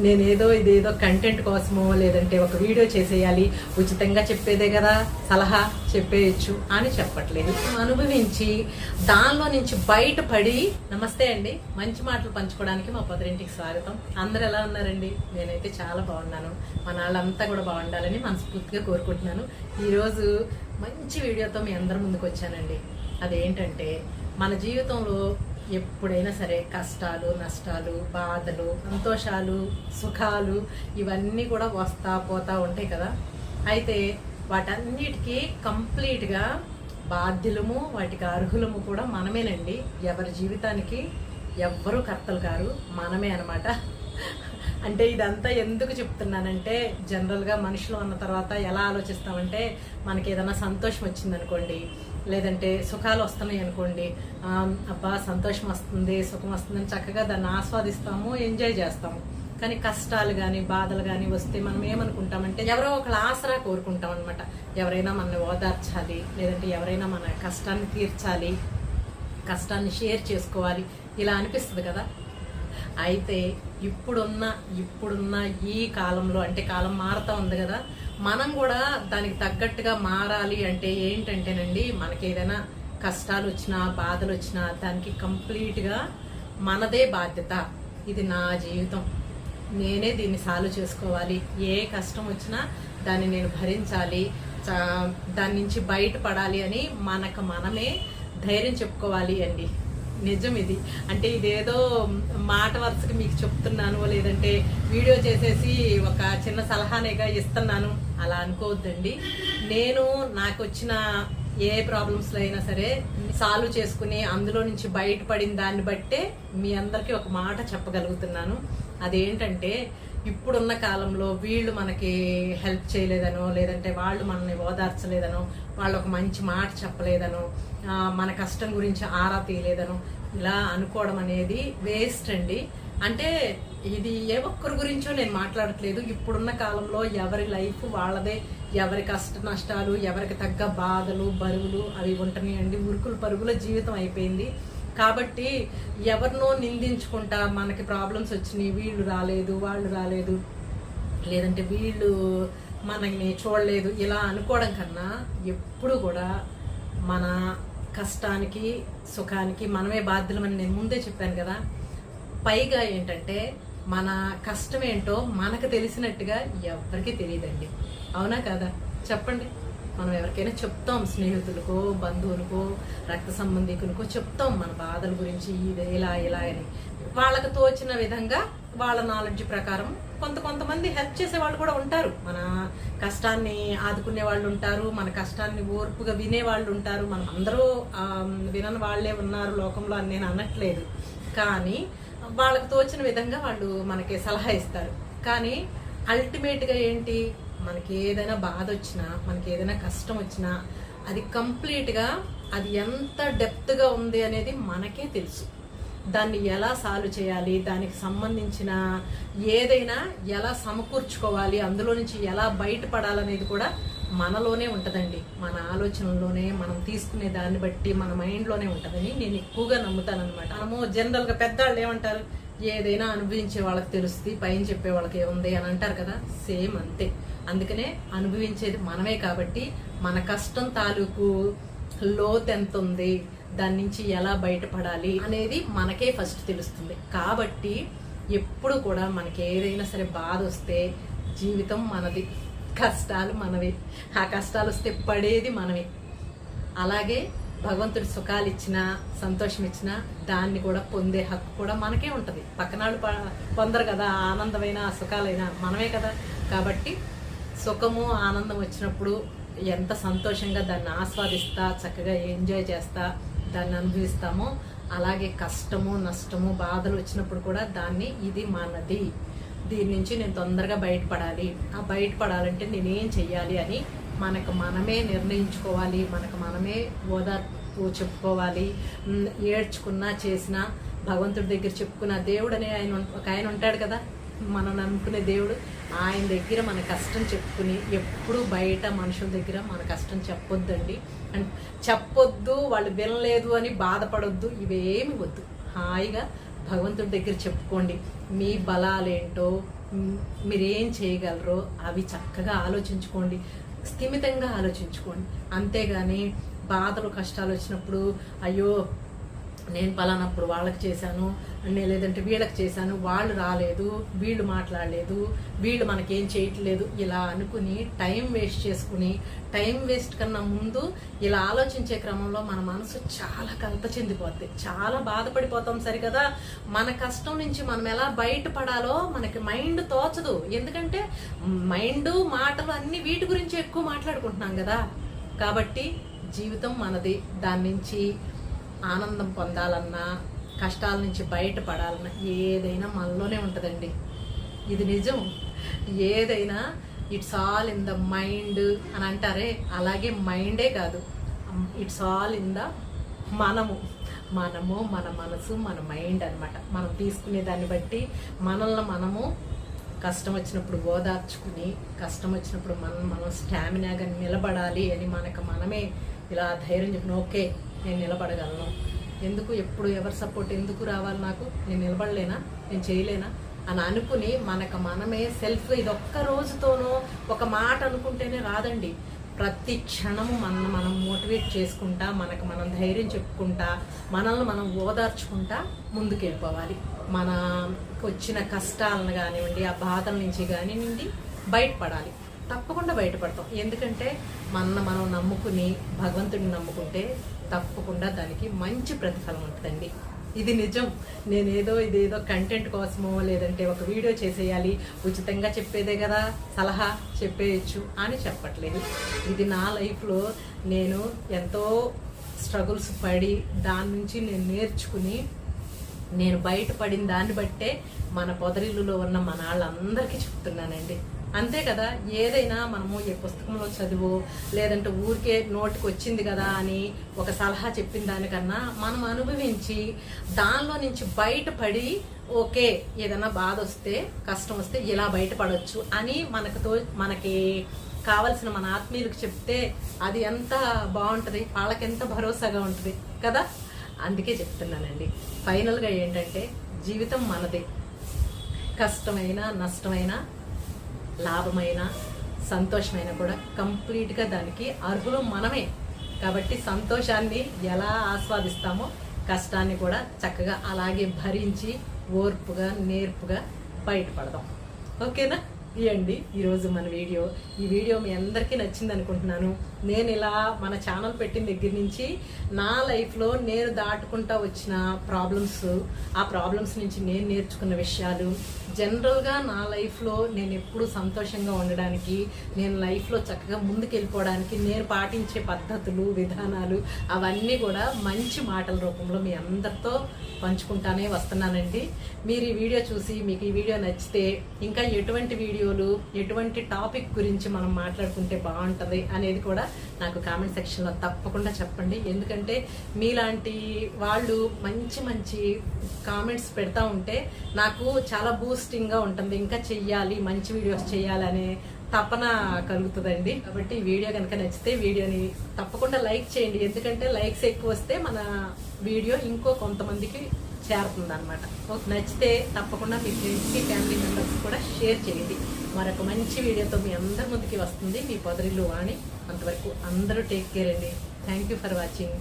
నేనేదో ఇదేదో కంటెంట్ కోసమో లేదంటే ఒక వీడియో చేసేయాలి ఉచితంగా చెప్పేదే కదా సలహా చెప్పేయచ్చు అని చెప్పట్లేదు. అనుభవించి దానిలో నుంచి బయటపడి నమస్తే అండి మంచి మాటలు పంచుకోవడానికి మా పొదరింటికి స్వాగతం. అందరు ఎలా ఉన్నారండి? నేనైతే చాలా బాగున్నాను. మన వాళ్ళంతా కూడా బాగుండాలని మనస్ఫూర్తిగా కోరుకుంటున్నాను. ఈరోజు మంచి వీడియోతో మీ అందరి ముందుకు వచ్చానండి. అదేంటంటే మన జీవితంలో ఎప్పుడైనా సరే కష్టాలు నష్టాలు బాధలు సంతోషాలు సుఖాలు ఇవన్నీ కూడా వస్తా పోతా ఉంటాయి కదా. అయితే వాటన్నిటికీ కంప్లీట్గా బాధ్యులము వాటికి అర్హులము కూడా మనమేనండి. ఎవరి జీవితానికి ఎవ్వరూ కర్తలు కారు మనమే అనమాట అంటే ఇదంతా ఎందుకు చెప్తున్నానంటే జనరల్గా మనుషులు అన్న తర్వాత ఎలా ఆలోచిస్తామంటే మనకి ఏదైనా సంతోషం వచ్చిందనుకోండి లేదంటే సుఖాలు వస్తున్నాయి అనుకోండి అబ్బా సంతోషం వస్తుంది సుఖం వస్తుందని చక్కగా దాన్ని ఆస్వాదిస్తాము ఎంజాయ్ చేస్తాము. కానీ కష్టాలు కానీ బాధలు కానీ వస్తే మనం ఏమనుకుంటామంటే ఎవరో ఒకళ్ళ ఆసరా కోరుకుంటాం అనమాట ఎవరైనా మనల్ని ఓదార్చాలి లేదంటే ఎవరైనా మన కష్టాన్ని తీర్చాలి కష్టాన్ని షేర్ చేసుకోవాలి ఇలా అనిపిస్తుంది కదా. అయితే ఇప్పుడున్న ఇప్పుడున్న ఈ కాలంలో అంటే కాలం మారుతా ఉంది కదా మనం కూడా దానికి తగ్గట్టుగా మారాలి అంటే ఏంటంటేనండి మనకి ఏదైనా కష్టాలు వచ్చినా బాధలు వచ్చినా దానికి కంప్లీట్గా మనదే బాధ్యత. ఇది నా జీవితం. నేనే దీన్ని సాల్వ్ చేసుకోవాలి. ఏ కష్టం వచ్చినా దాన్ని నేను భరించాలి. దాని నుంచి బయటపడాలి అని మనకు మనమే ధైర్యం చెప్పుకోవాలి అండి. నిజం ఇది అంటే ఇదేదో మాట వరుసకి మీకు చెప్తున్నాను లేదంటే వీడియో చేసేసి ఒక చిన్న సలహానేగా ఇస్తున్నాను. అలా అనుకోవద్దండి. నేను నాకు వచ్చిన ఏ ప్రాబ్లమ్స్లో అయినా సరే సాల్వ్ చేసుకుని అందులో నుంచి బయటపడిన దాన్ని బట్టే మీ అందరికీ ఒక మాట చెప్పగలుగుతున్నాను. అదేంటంటే ఇప్పుడున్న కాలంలో వీళ్ళు మనకి హెల్ప్ చేయలేదనో లేదంటే వాళ్ళు మనల్ని ఓదార్చలేదనో వాళ్ళు ఒక మంచి మాట చెప్పలేదనో మన కష్టం గురించి ఆరా తీయలేదనో ఇలా అనుకోవడం అనేది వేస్ట్ అండి. అంటే ఇది ఏ ఒక్కరి గురించో నేను మాట్లాడట్లేదు. ఇప్పుడున్న కాలంలో ఎవరి లైఫ్ వాళ్ళదే. ఎవరి కష్ట నష్టాలు ఎవరికి తగ్గ బాధలు బరువులు అవి ఉంటున్నాయండి. ఉరుకులు పరుగుల జీవితం అయిపోయింది. కాబట్టి ఎవరినో నిందించుకుంటా మనకి ప్రాబ్లమ్స్ వచ్చినాయి వీళ్ళు రాలేదు వాళ్ళు రాలేదు. లేదంటే వీళ్ళు మనల్ని చూడలేదు ఇలా అనుకోవడం కన్నా ఎప్పుడు కూడా మన కష్టానికి సుఖానికి మనమే బాధ్యులమని నేను ముందే చెప్పాను కదా. పైగా ఏంటంటే మన కష్టం ఏంటో మనకు తెలిసినట్టుగా ఎవరికి తెలియదండి. అవునా కదా? చెప్పండి. మనం ఎవరికైనా చెప్తాం స్నేహితులకో బంధువులకో రక్త సంబంధికులకో చెప్తాం మన బాధల గురించి ఇది ఇలా ఇలా అని. వాళ్ళకు తోచిన విధంగా వాళ్ళ నాలెడ్జ్ ప్రకారం కొంత కొంతమంది హెల్ప్ చేసే వాళ్ళు కూడా ఉంటారు. మన కష్టాన్ని ఆదుకునే వాళ్ళు ఉంటారు మన కష్టాన్ని ఓర్పుగా వినే వాళ్ళు ఉంటారు. మనం అందరూ వినని వాళ్ళే ఉన్నారు లోకంలో అని నేను అనట్లేదు. కానీ వాళ్ళకు తోచిన విధంగా వాళ్ళు మనకి సలహా ఇస్తారు. కానీ అల్టిమేట్గా ఏంటి? మనకి ఏదైనా బాధ వచ్చినా మనకి ఏదైనా కష్టం వచ్చినా అది కంప్లీట్గా అది ఎంత డెప్త్గా ఉంది అనేది మనకే తెలుసు. దాన్ని ఎలా సాల్వ్ చేయాలి దానికి సంబంధించిన ఏదైనా ఎలా సమకూర్చుకోవాలి అందులో నుంచి ఎలా బయటపడాలనేది కూడా మనలోనే ఉంటుందండి. మన ఆలోచనలోనే మనం తీసుకునే దాన్ని బట్టి మన మైండ్లోనే ఉంటుందని నేను ఎక్కువగా నమ్ముతాను అనమాట మనము జనరల్గా పెద్దవాళ్ళు ఏమంటారు? ఏదైనా అనుభవించే వాళ్ళకి తెలుస్తుంది పైన చెప్పే వాళ్ళకి ఏముంది అని అంటారు కదా? సేమ్ అంతే. అందుకనే అనుభవించేది మనమే కాబట్టి మన కష్టం తాలూకు లోత్ ఎంత ఉంది దాని నుంచి ఎలా బయటపడాలి అనేది మనకే ఫస్ట్ తెలుస్తుంది. కాబట్టి ఎప్పుడు కూడా మనకి ఏదైనా సరే బాధ వస్తే జీవితం మనది కష్టాలు మనవి. ఆ కష్టాలు వస్తే పడేది మనమే. అలాగే భగవంతుడు సుఖాలు ఇచ్చినా సంతోషం ఇచ్చినా దాన్ని కూడా పొందే హక్కు కూడా మనకే ఉంటుంది. పక్కనాళ్ళు పొందరు కదా ఆనందమైన సుఖాలైనా మనమే కదా. కాబట్టి సుఖము ఆనందం వచ్చినప్పుడు ఎంత సంతోషంగా దాన్ని ఆస్వాదిస్తా చక్కగా ఎంజాయ్ చేస్తా దాన్ని అనుభవిస్తామో అలాగే కష్టము నష్టము బాధలు వచ్చినప్పుడు కూడా దాన్ని ఇది మనది. దీని నుంచి నేను తొందరగా బయటపడాలి. ఆ బయటపడాలంటే నేనేం చెయ్యాలి అని మనకు మనమే నిర్ణయించుకోవాలి మనకు మనమే ఓదార్పు చెప్పుకోవాలి. ఏడ్చుకున్నా చేసినా భగవంతుడి దగ్గర చెప్పుకున్న దేవుడు అనే ఆయన ఒక ఆయన ఉంటాడు కదా? మనం అనుకునే దేవుడు ఆయన దగ్గర మన కష్టం చెప్పుకుని ఎప్పుడు బయట మనుషుల దగ్గర మన కష్టం చెప్పొద్దండి. అండ్ చెప్పొద్దు వాళ్ళు వినలేదు అని బాధపడొద్దు ఇవేమి వద్దు. హాయిగా భగవంతుడి దగ్గర చెప్పుకోండి. మీ బలాలేంటో మీరేం చేయగలరో అవి చక్కగా ఆలోచించుకోండి. స్థిమితంగా ఆలోచించుకోండి. అంతేగాని బాధలు కష్టాలు వచ్చినప్పుడు అయ్యో నేను పలానప్పుడు వాళ్ళకి చేశాను నేను లేదంటే వీళ్ళకి చేశాను వాళ్ళు రాలేదు వీళ్ళు మాట్లాడలేదు వీళ్ళు మనకేం చేయట్లేదు ఇలా అనుకుని టైం వేస్ట్ చేసుకుని టైం వేస్ట్ కన్నా ముందు ఇలా ఆలోచించే క్రమంలో మన మనసు చాలా కలత చెందిపోద్ది. చాలా బాధపడిపోతాం సరికదా? మన కష్టం నుంచి మనం ఎలా బయటపడాలో మనకి మైండ్ తోచదు. ఎందుకంటే మైండ్ మాటలు అన్ని వీటి గురించి ఎక్కువ మాట్లాడుకుంటున్నాం కదా. కాబట్టి జీవితం మనది. దాని నుంచి ఆనందం పొందాలన్నా కష్టాల నుంచి బయటపడాలన్నా ఏదైనా మనలోనే ఉంటుందండి. ఇది నిజం. ఏదైనా it's all in the mind అని అంటారే అలాగే మైండే కాదు. ఇట్స్ ఆల్ ఇన్ ద మనము. మనము మన మనసు మన మైండ్ అన్నమాట. మనం తీసుకునే దాన్ని బట్టి మనల్ని మనము కష్టం వచ్చినప్పుడు ఓదార్చుకుని కష్టం వచ్చినప్పుడు మనం మనం స్టామినాగా నిలబడాలి అని మనకు మనమే ఇలా ధైర్యం చెప్పిన ఓకే నేను నిలబడగలను. ఎందుకు ఎప్పుడు ఎవరి సపోర్ట్ ఎందుకు రావాలి నాకు? నేను నిలబడలేనా? నేను చేయలేనా? అని అనుకుని మనకు మనమే సెల్ఫ్ ఇది ఒక్క రోజుతోనో ఒక మాట అనుకుంటేనే రాదండి. ప్రతి క్షణము మనం మనం మోటివేట్ చేసుకుంటా మనకు మనం ధైర్యం చెప్పుకుంటా మనల్ని మనం ఓదార్చుకుంటా ముందుకు వెళ్ళిపోవాలి. మనకు వచ్చిన కష్టాలను కానివ్వండి ఆ బాధల నుంచి కానివ్వండి బయటపడాలి. తప్పకుండా బయటపడతాం. ఎందుకంటే మన మనం నమ్ముకుని భగవంతుడిని నమ్ముకుంటే తప్పకుండా దానికి మంచి ప్రతిఫలం ఉంటుందండి. ఇది నిజం. నేనేదో ఇదేదో కంటెంట్ కోసమో లేదంటే ఒక వీడియో చేసేయాలి ఉచితంగా చెప్పేదే కదా సలహా చెప్పేయచ్చు అని చెప్పట్లేదు. ఇది నా లైఫ్లో నేను ఎంతో స్ట్రగుల్స్ పడి దాని నుంచి నేను నేర్చుకుని నేను బయటపడిన దాన్ని బట్టే మన పొదరిల్లులో ఉన్న మన వాళ్ళందరికీ చెప్తున్నానండి. అంతే కదా ఏదైనా మనము ఏ పుస్తకంలో చదువు లేదంటే ఊరికే నోటికి వచ్చింది కదా అని ఒక సలహా చెప్పిన దానికన్నా మనం అనుభవించి దానిలో నుంచి బయటపడి ఓకే ఏదైనా బాధ వస్తే కష్టం వస్తే ఇలా బయటపడవచ్చు అని మనకుతో మనకి కావలసిన మన ఆత్మీయులకు చెప్తే అది ఎంత బాగుంటుంది వాళ్ళకి ఎంత భరోసాగా ఉంటుంది కదా? అందుకే చెప్తున్నానండి. ఫైనల్గా ఏంటంటే జీవితం మనదే. కష్టమైనా నష్టమైనా లాభమైన సంతోషమైన కూడా కంప్లీట్గా దానికి అర్హులు మనమే. కాబట్టి సంతోషాన్ని ఎలా ఆస్వాదిస్తామో కష్టాన్ని కూడా చక్కగా అలాగే భరించి ఓర్పుగా నేర్పుగా బయటపడదాం. ఓకేనా? ఇవ్వండి ఈరోజు మన వీడియో. ఈ వీడియో మీ అందరికీ నచ్చింది అనుకుంటున్నాను. నేను ఇలా మన ఛానల్ పెట్టిన దగ్గర నుంచి నా లైఫ్లో నేను దాటుకుంటా వచ్చిన ప్రాబ్లమ్స్ ఆ ప్రాబ్లమ్స్ నుంచి నేను నేర్చుకున్న విషయాలు జనరల్గా నా లైఫ్లో నేను ఎప్పుడు సంతోషంగా ఉండడానికి నేను లైఫ్లో చక్కగా ముందుకెళ్ళిపోవడానికి నేను పాటించే పద్ధతులు విధానాలు అవన్నీ కూడా మంచి మాటల రూపంలో మీ అందరితో పంచుకుంటానే వస్తున్నానండి. మీరు ఈ వీడియో చూసి మీకు ఈ వీడియో నచ్చితే ఇంకా ఎటువంటి వీడియో వీడియోలు ఎటువంటి టాపిక్ గురించి మనం మాట్లాడుకుంటే బాగుంటుంది అనేది కూడా నాకు కామెంట్ సెక్షన్లో తప్పకుండా చెప్పండి. ఎందుకంటే మీలాంటి వాళ్ళు మంచి మంచి కామెంట్స్ పెడతా ఉంటే నాకు చాలా బూస్టింగ్గా ఉంటుంది. ఇంకా చెయ్యాలి మంచి వీడియోస్ చేయాలనే తపన కలుగుతుందండి. కాబట్టి ఈ వీడియో కనుక నచ్చితే వీడియోని తప్పకుండా లైక్ చేయండి. ఎందుకంటే లైక్స్ ఎక్కువ వస్తే మన వీడియో ఇంకో కొంతమందికి చేరుతుంది అనమాట నచ్చితే తప్పకుండా మీ ఫ్రెండ్స్కి ఫ్యామిలీ మెంబర్స్ కూడా షేర్ చేయండి. మరొక మంచి వీడియోతో మీ అందరి ముందుకి వస్తుంది మీ పొదరిల్లు వాణి. అంతవరకు అందరూ టేక్ కేర్ అండి. Thank you for watching